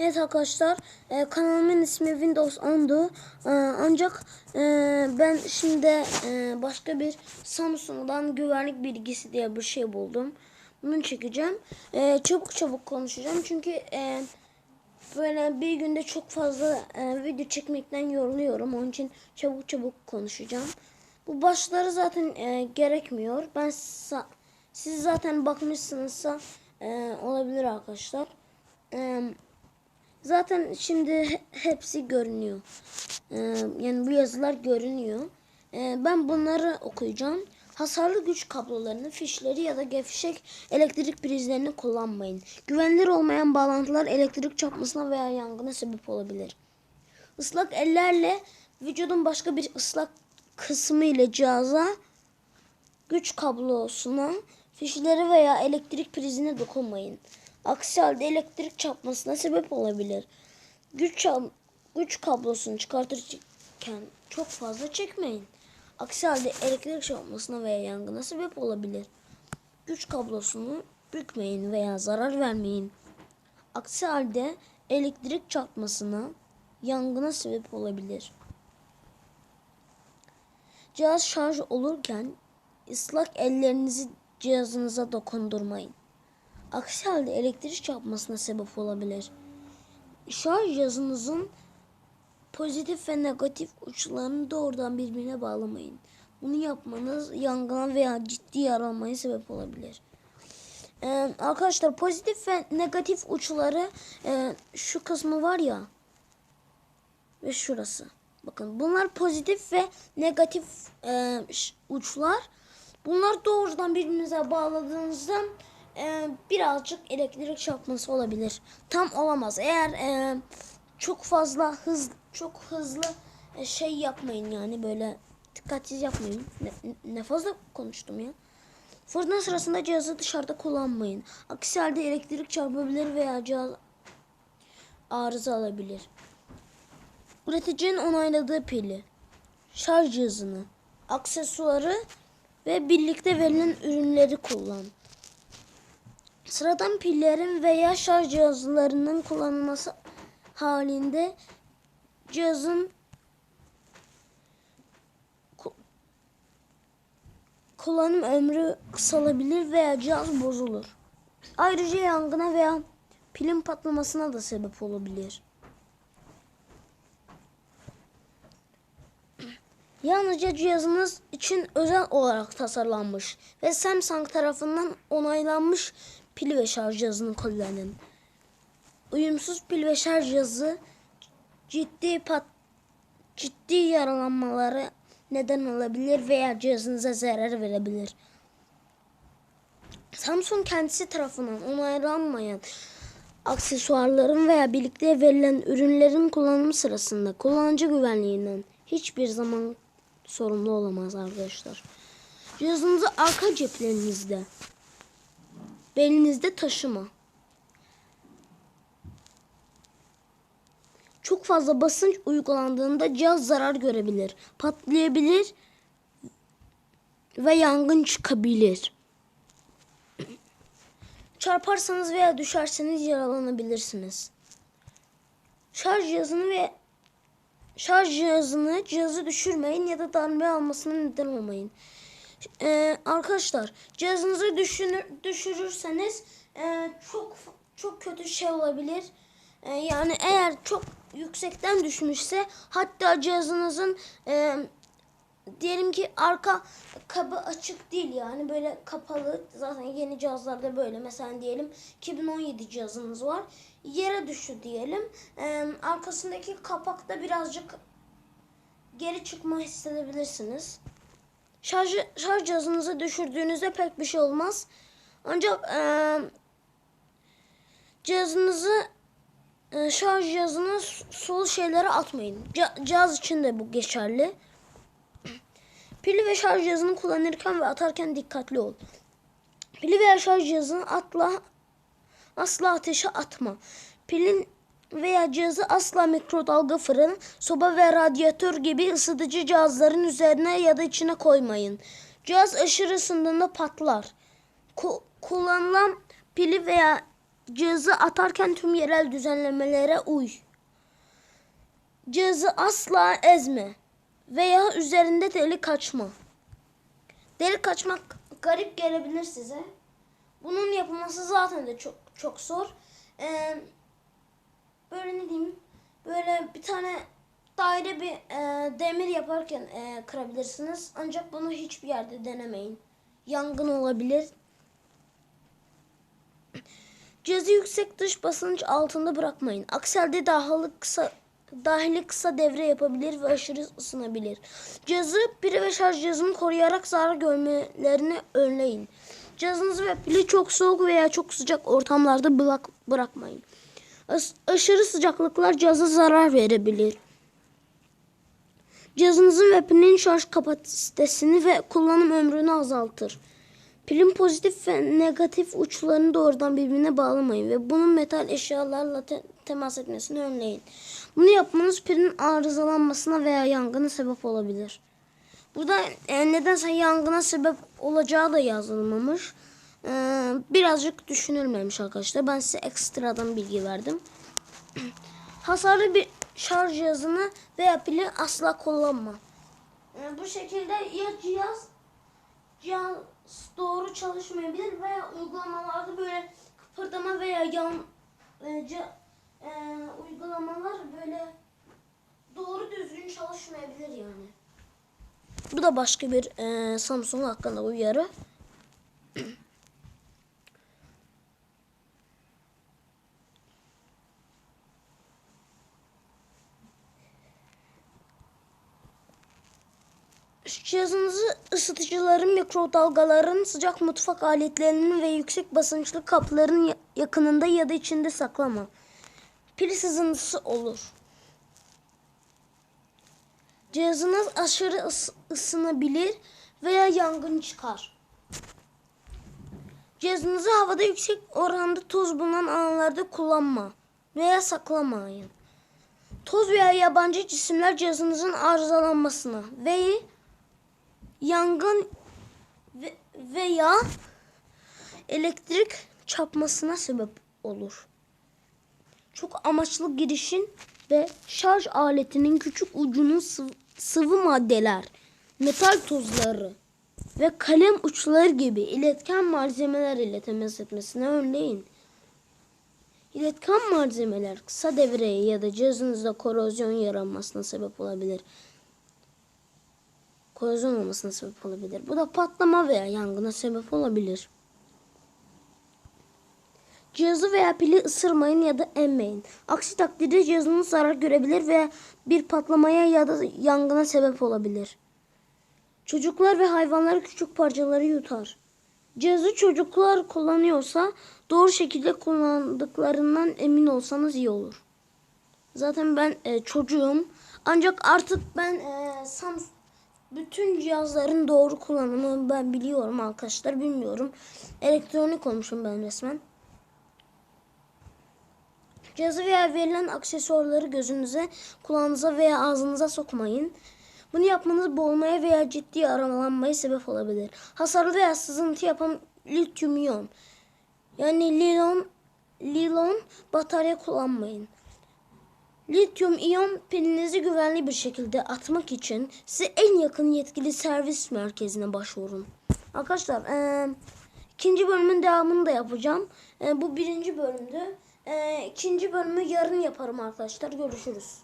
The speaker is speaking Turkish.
Evet arkadaşlar e, kanalımın ismi Windows 10'du E, ancak e, ben şimdi e, başka bir Samsung'dan güvenlik bilgisi diye bir şey buldum. Bunu çekeceğim. E, çabuk çabuk konuşacağım çünkü e, böyle bir günde çok fazla e, video çekmekten yoruluyorum. Onun için çabuk çabuk konuşacağım. Bu başları zaten e, gerekmiyor. Ben siz zaten bakmışsınızsa e, olabilir arkadaşlar. E, Zaten şimdi he- hepsi görünüyor. Ee, yani bu yazılar görünüyor. Ee, ben bunları okuyacağım. Hasarlı güç kablolarını, fişleri ya da gevşek elektrik prizlerini kullanmayın. Güvenilir olmayan bağlantılar elektrik çarpmasına veya yangına sebep olabilir. Islak ellerle vücudun başka bir ıslak kısmı ile cihaza güç kablosuna, fişleri veya elektrik prizine dokunmayın. Aksi halde elektrik çarpmasına sebep olabilir. Güç, güç kablosunu çıkartırken çok fazla çekmeyin. Aksi halde elektrik çarpmasına veya yangına sebep olabilir. Güç kablosunu bükmeyin veya zarar vermeyin. Aksi halde elektrik çarpmasına, yangına sebep olabilir. Cihaz şarj olurken ıslak ellerinizi cihazınıza dokundurmayın. Aksi halde elektrik çarpmasına sebep olabilir. Şarj cihazınızın pozitif ve negatif uçlarını doğrudan birbirine bağlamayın. Bunu yapmanız yangına veya ciddi yaralanmaya sebep olabilir. Ee, arkadaşlar pozitif ve negatif uçları e, şu kısmı var ya ve şurası. Bakın bunlar pozitif ve negatif e, uçlar. Bunlar doğrudan birbirinize bağladığınızda e, birazcık elektrik çarpması olabilir. Tam olamaz. Eğer e, çok fazla hız çok hızlı e, şey yapmayın yani böyle dikkatsiz yapmayın. Ne, ne fazla konuştum ya. Fırtına sırasında cihazı dışarıda kullanmayın. Aksi halde elektrik çarpabilir veya cihaz arıza alabilir. Üreticinin onayladığı pili, şarj cihazını, aksesuarı ve birlikte verilen ürünleri kullan. Sıradan pillerin veya şarj cihazlarının kullanılması halinde cihazın ku- kullanım ömrü kısalabilir veya cihaz bozulur. Ayrıca yangına veya pilin patlamasına da sebep olabilir. Yalnızca cihazınız için özel olarak tasarlanmış ve Samsung tarafından onaylanmış pil ve şarj cihazını kullanın. Uyumsuz pil ve şarj cihazı ciddi pat ciddi yaralanmalara neden olabilir veya cihazınıza zarar verebilir. Samsung kendisi tarafından onaylanmayan aksesuarların veya birlikte verilen ürünlerin kullanımı sırasında kullanıcı güvenliğinden hiçbir zaman sorumlu olamaz arkadaşlar. Cihazınızı arka ceplerinizde, belinizde taşıma. Çok fazla basınç uygulandığında cihaz zarar görebilir, patlayabilir ve yangın çıkabilir. Çarparsanız veya düşerseniz yaralanabilirsiniz. Şarj cihazını ve şarj cihazını cihazı düşürmeyin ya da darbe almasına neden olmayın. Ee, arkadaşlar cihazınızı düşünür, düşürürseniz e, çok çok kötü şey olabilir. E, yani eğer çok yüksekten düşmüşse hatta cihazınızın e, diyelim ki arka kabı açık değil yani böyle kapalı zaten yeni cihazlarda böyle. Mesela diyelim 2017 cihazınız var yere düştü diyelim. Ee, arkasındaki kapakta birazcık geri çıkma hissedebilirsiniz şarj, şarj cihazınızı düşürdüğünüzde pek bir şey olmaz ancak ee, cihazınızı ee, şarj cihazına sol şeylere atmayın Ca- cihaz için de bu geçerli Pili ve şarj cihazını kullanırken ve atarken dikkatli ol. Pili veya şarj cihazını atla asla ateşe atma. Pilin veya cihazı asla mikrodalga fırın, soba ve radyatör gibi ısıtıcı cihazların üzerine ya da içine koymayın. Cihaz aşırı ısındığında patlar. Ku- kullanılan pili veya cihazı atarken tüm yerel düzenlemelere uy. Cihazı asla ezme veya üzerinde delik açma. Delik açmak garip gelebilir size. Bunun yapılması zaten de çok çok zor. Ee, böyle ne diyeyim? Böyle bir tane daire bir e, demir yaparken e, kırabilirsiniz. Ancak bunu hiçbir yerde denemeyin. Yangın olabilir. Cihazı yüksek dış basınç altında bırakmayın. Aksi halde kısa, dahili kısa devre yapabilir ve aşırı ısınabilir. Cihazı pili ve şarj cihazını koruyarak zarar görmelerini önleyin. Cihazınızı ve pili çok soğuk veya çok sıcak ortamlarda bırak, bırakmayın. Aşırı sıcaklıklar cihaza zarar verebilir. Cihazınızın ve pilin şarj kapasitesini ve kullanım ömrünü azaltır. Pilin pozitif ve negatif uçlarını doğrudan birbirine bağlamayın ve bunun metal eşyalarla te- temas etmesini önleyin. Bunu yapmanız pilin arızalanmasına veya yangına sebep olabilir. Burada e, nedense yangına sebep olacağı da yazılmamış. E, birazcık düşünülmemiş arkadaşlar. Ben size ekstradan bilgi verdim. Hasarlı bir şarj cihazını veya pili asla kullanma. E, bu şekilde ya cihaz cihaz doğru çalışmayabilir veya uygulamalarda böyle kıpırdama veya yan e, uygulamalar böyle doğru düzgün çalışmayabilir yani. Bu da başka bir e, Samsung hakkında uyarı. Cihazınızı ısıtıcıların, mikrodalgaların, sıcak mutfak aletlerinin ve yüksek basınçlı kapların ya- yakınında ya da içinde saklama. Pil sızıntısı olur. Cihazınız aşırı ıs- ısınabilir veya yangın çıkar. Cihazınızı havada yüksek oranda toz bulunan alanlarda kullanma veya saklamayın. Toz veya yabancı cisimler cihazınızın arızalanmasına ve yangın ve- veya elektrik çarpmasına sebep olur. Çok amaçlı girişin ve şarj aletinin küçük ucunun sıvı, sıvı maddeler, metal tozları ve kalem uçları gibi iletken malzemeler ile temas etmesine önleyin. İletken malzemeler kısa devreye ya da cihazınızda korozyon yaranmasına sebep olabilir. Korozyon olmasına sebep olabilir. Bu da patlama veya yangına sebep olabilir. Cihazı veya pili ısırmayın ya da emmeyin. Aksi takdirde cihazınız zarar görebilir veya bir patlamaya ya da yangına sebep olabilir. Çocuklar ve hayvanlar küçük parçaları yutar. Cihazı çocuklar kullanıyorsa doğru şekilde kullandıklarından emin olsanız iyi olur. Zaten ben e, çocuğum. Ancak artık ben e, Samsung bütün cihazların doğru kullanımını ben biliyorum arkadaşlar. Bilmiyorum. Elektronik olmuşum ben resmen. Cihazı veya verilen aksesuarları gözünüze, kulağınıza veya ağzınıza sokmayın. Bunu yapmanız boğulmaya veya ciddi yaralanmaya sebep olabilir. Hasarlı veya sızıntı yapan lityum iyon yani lilon, lilon batarya kullanmayın. Lityum iyon pilinizi güvenli bir şekilde atmak için size en yakın yetkili servis merkezine başvurun. Arkadaşlar eee, ikinci bölümün devamını da yapacağım. Eee, bu birinci bölümdü. Eee ikinci bölümü yarın yaparım arkadaşlar. Görüşürüz.